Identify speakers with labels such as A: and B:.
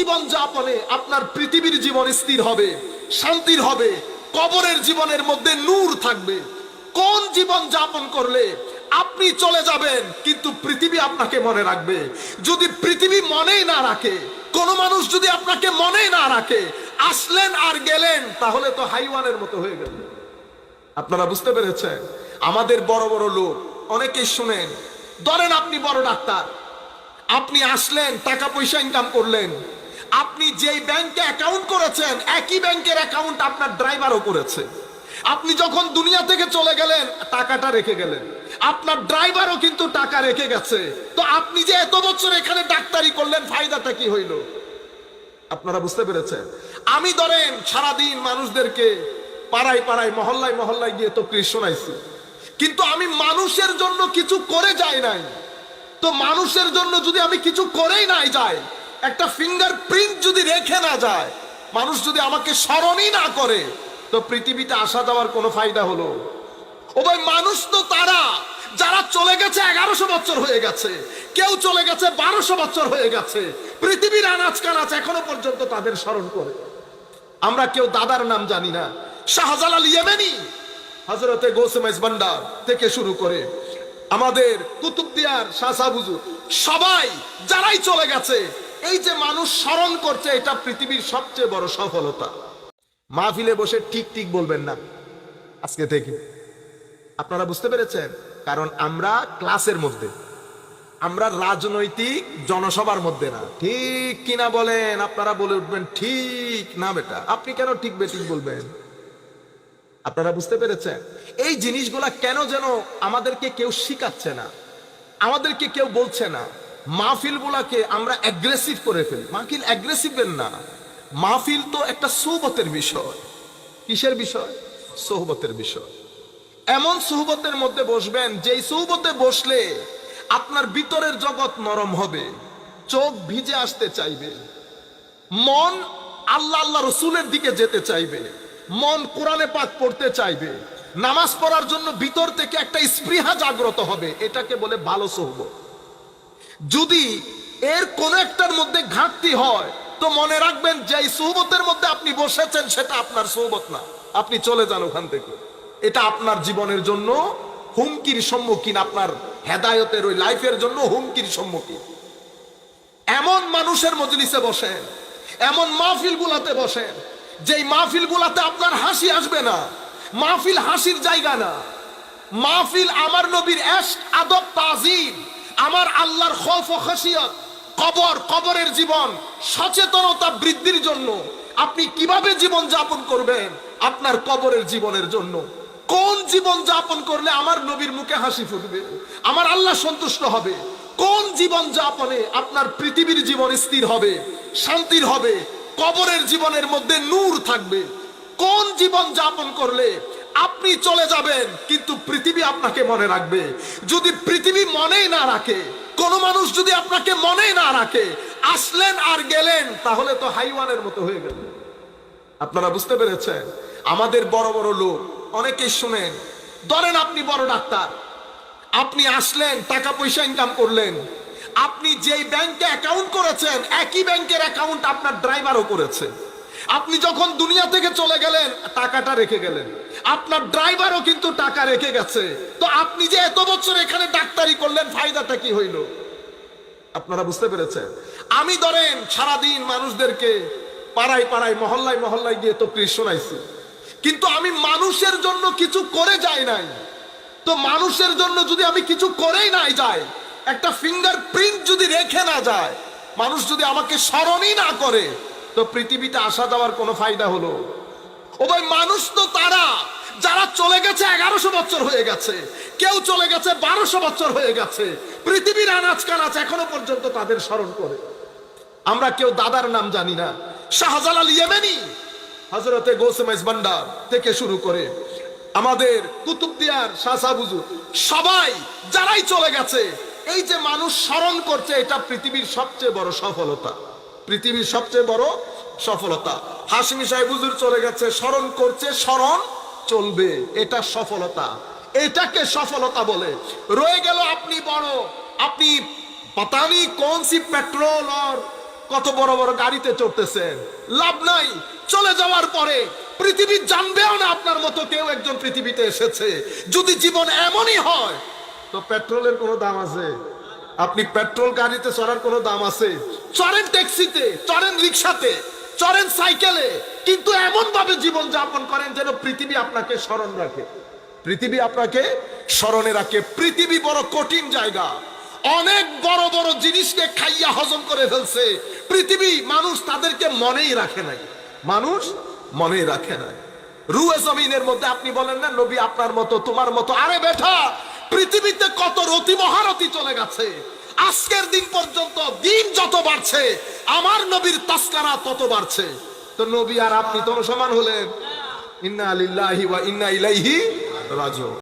A: জীবন যাপনে আপনার পৃথিবীর জীবন স্থির হবে, শান্তির হবে, কবরের জীবনের মধ্যে নূর থাকবে। কোন জীবন যাপন করলে আপনি চলে যাবেন, কিন্তু পৃথিবী আপনাকে মনে রাখবে। যদি পৃথিবী মনেই না রাখে, কোন মানুষ যদি আপনাকে মনেই না রাখে, আসলেন আর গেলেন, তাহলে তো হাইওয়ানের মতো হয়ে গেল আপনারা বুঝতে পেরেছেন? আমাদের বড় বড় লোক, অনেকেই শুনেন, ধরেন আপনি বড় ডাক্তার, আপনি আসলেন, টাকা পয়সা ইনকাম করলেন আপনি যেই ব্যাংকে অ্যাকাউন্ট করেছেন, একই ব্যাংকের অ্যাকাউন্ট আপনার ড্রাইভারও করেছে। আপনি যখন দুনিয়া থেকে চলে গেলেন, টাকাটা রেখে গেলেন। আপনার ড্রাইভারও কিন্তু টাকা রেখে গেছে। তো আপনি যে এত বছর এখানে ডাক্তারি করলেন, ফায়দাটা কি হইল? আপনারা বুঝতে পেরেছেন? আমি ধরেন, সারাদিন মানুষদেরকে পাড়ায় পাড়ায়, মহল্লায় মহল্লায় গিয়ে তো কৃষ্ণ শোনাইছি। কিন্তু আমি মানুষের জন্য কিছু করে যাই নাই। তো মানুষের জন্য যদি আমি কিছু করেই নাই যাই একটা ফিঙ্গার প্রিন্ট যদি রেখে না যায়, মানুষ যদি আমাকে স্মরণই না করে, তো পৃথিবীতে আসা যাওয়ার কোনো ফায়দা হলো? ও ভাই মানুষ তো তারা, যারা চলে গেছে এগারোশো বছর হয়ে গেছে, কেউ চলে গেছে বারোশো বছর হয়ে গেছে, পৃথিবীর আনাজ কানাচ এখনও পর্যন্ত তাদের স্মরণ করে। আমরা কেউ দাদার নাম জানি না, শাহজালাল ইয়েমেনি হজরতে গোসেমাইজ ভান্ডার থেকে শুরু করে আমাদের কুতুবদিয়ার শাসাবুজু সবাই যারাই চলে গেছে এই যে মানুষ স্মরণ করছে, এটা পৃথিবীর সবচেয়ে বড় সফলতা। মাহফিলে বসে ঠিক ঠিক বলবেন না। আজকে থেকে আপনারা বুঝতে পেরেছেন? কারণ আমরা ক্লাসের মধ্যে। আমরা রাজনৈতিক জনসভার মধ্যে না। ঠিক কিনা বলেন? আপনারা বলে উঠবেন ঠিক না বেটা। আপনি কেন ঠিক বেঠিক বলবেন? আপনারা বুঝতে পেরেছেন? এই জিনিসগুলা কেন যেন আমাদেরকে কেউ শিখাচ্ছে না? আমাদেরকে কেউ বলছে না? মাহফিল গুলাকে আমরা অ্যাগ্রেসিভ করে ফেলি। মাহফিল অ্যাগ্রেসিভ না। মাহফিল তো একটা সৌবতের বিষয়। কিসের বিষয়? সৌবতের বিষয়। এমন সুহবতের মধ্যে বসবেন, যেই সুহবতে বসলে আপনার ভিতরের জগৎ নরম হবে, চোখ ভিজে আসতে চাইবে, মন আল্লাহ আল্লাহ রসুলের দিকে যেতে চাইবে, মন কোরআনে পাক পড়তে চাইবে, নামাজ পড়ার জন্য ভিতর থেকে একটা স্পৃহা জাগ্রত হবে, এটাকে বলে ভালো সহবত। যদি এর কোন একটার মধ্যে ঘাটতি হয়, তো মনে রাখবেন যে সৌবতের মধ্যে আপনি বসেছেন সেটা আপনার সৌবত না। আপনি চলে যান ওখান থেকে। এটা আপনার জীবনের জন্য হুমকির সম্মুখীন, আপনার হেদায়তের ওই লাইফের জন্য হুমকির সম্মুখীন। এমন মানুষের মজলিসে বসেন, এমন মাহফিল গুলাতে বসেন, যেই মাহফিল গুলাতে আপনার হাসি আসবে না, মাহফিল হাসির জায়গা না। মাহফিল আমার নবীর এশক আদব তাজিম আমার আল্লাহর খফ ও খাসিয়ত, কবর, কবরের জীবন, সচেতনতা বৃদ্ধির জন্য আপনি কীভাবে জীবন যাপন করবেন? আপনার কবরের জীবনের জন্য। কোন জীবন যাপন করলে আমার নবীর মুখে হাসি ফুটবে? আমার আল্লাহ সন্তুষ্ট হবে। কোন জীবন যাপনে আপনার পৃথিবীর জীবন স্থির হবে, শান্তির হবে, কবরের জীবনের মধ্যে নূর থাকবে? কোন জীবন যাপন করলে আপনি চলে যাবেন, কিন্তু পৃথিবী আপনাকে মনে রাখবে। যদি পৃথিবী মনেই না রাখে, কোন মানুষ যদি আপনাকে মনেই না রাখে, আসলেন আর গেলেন, তাহলে তো হাইওয়ানের মতো হয়ে গেল আপনারা বুঝতে পেরেছেন? আমাদের বড় বড় লোক, অনেকেই শুনেন, ধরেন আপনি বড় ডাক্তার, আপনি আসলেন টাকা পয়সা ইনকাম করলেন, আপনি যেই ব্যাংকে অ্যাকাউন্ট করেছেন, একই ব্যাংকের অ্যাকাউন্ট আপনার ড্রাইভারও করেছে। আপনি যখন দুনিয়া থেকে চলে গেলেন, টাকাটা রেখে গেলেন। আপনার ড্রাইভারও কিন্তু টাকা রেখে গেছে। তো আপনি যে এত বছর এখানে ডাক্তারি করলেন, ফায়দাটা কি হইল? আপনারা বুঝতে পেরেছেন? আমি ধরেন, সারাদিন মানুষদেরকে পাড়ায় পাড়ায়, মহল্লায় মহল্লায় গিয়ে তো কৃষ্ণ শোনাইছি। কিন্তু আমি মানুষের জন্য কিছু করে যাই নাই। তো মানুষের জন্য যদি আমি কিছু করেই নাই যাই, একটা ফিঙ্গার প্রিন্ট যদি রেখে না যায়, মানুষ যদি আমাকে স্মরণই না করে, তো পৃথিবীতে আসা যাওয়ার কোনো ফায়দা হলো? ও মানুষ তো তারা। যারা চলে গেছে এগারোশো বছর হয়ে গেছে, কেউ চলে গেছে বারোশো বছর হয়ে গেছে, পৃথিবীর আনাজ কানাচ এখনও পর্যন্ত তাদের স্মরণ করে। আমরা কেউ দাদার নাম জানি না, শাহজালাল ইয়েমেনি হজরতে গোসেমাইজ ভান্ডার থেকে শুরু করে আমাদের কুতুবদিয়ার শাসাবুজু সবাই যারাই চলে গেছে, এই যে মানুষ স্মরণ করছে, এটা পৃথিবীর সবচেয়ে বড় সফলতা। পৃথিবীর সবচেয়ে বড় সফলতা। হাসমি সাহেব হুজুর চলে গেছে, স্মরণ করছে, স্মরণ চলবে। এটা সফলতা। এটাকে সফলতা বলে। রয়ে গেল আপনি বড়। আপনি পাতানি কোন সি পেট্রোল আর কত বড় বড় গাড়িতে চড়তেছেন লাভ নাই। চলে যাওয়ার পরে পৃথিবী জানবেও না আপনার মতো কেউ একজন পৃথিবীতে এসেছে। যদি জীবন এমনই হয়, তো পেট্রোলের কোনো দাম আছে? আপনি পেট্রোল গাড়িতে চড়ার কোনো দাম আছে? চড়েন ট্যাক্সিতে, চড়েন রিক্সাতে। চড়েন সাইকেলে। কিন্তু এমন ভাবে জীবন যাপন করেন যেন পৃথিবী আপনাকে স্মরণ রাখে। পৃথিবী আপনাকে স্মরণে রাখে। পৃথিবী বড় কঠিন জায়গা। অনেক বড় বড় জিনিসকে খাইয়া হজম করে ফেলছে। পৃথিবী মানুষ তাদেরকে মনেই রাখে নাই। মানুষ মনেই রাখে নাই। রুয়ে জমিনের মধ্যে আপনি বলেন না, নবী আপনার মতো, তোমার মতো, আরে বেঠা পৃথিবীতে কত রতি মহারতি চলে গেছে। আজকের দিন পর্যন্ত দিন যত বাড়ছে, আমার নবীর তাস্কারা তত বাড়ছে। তো নবী আর আপনি তো সমান হলেন। ইন্না আলিল্লাহি ওয়া ইন্না ইলাইহি রাজিউন।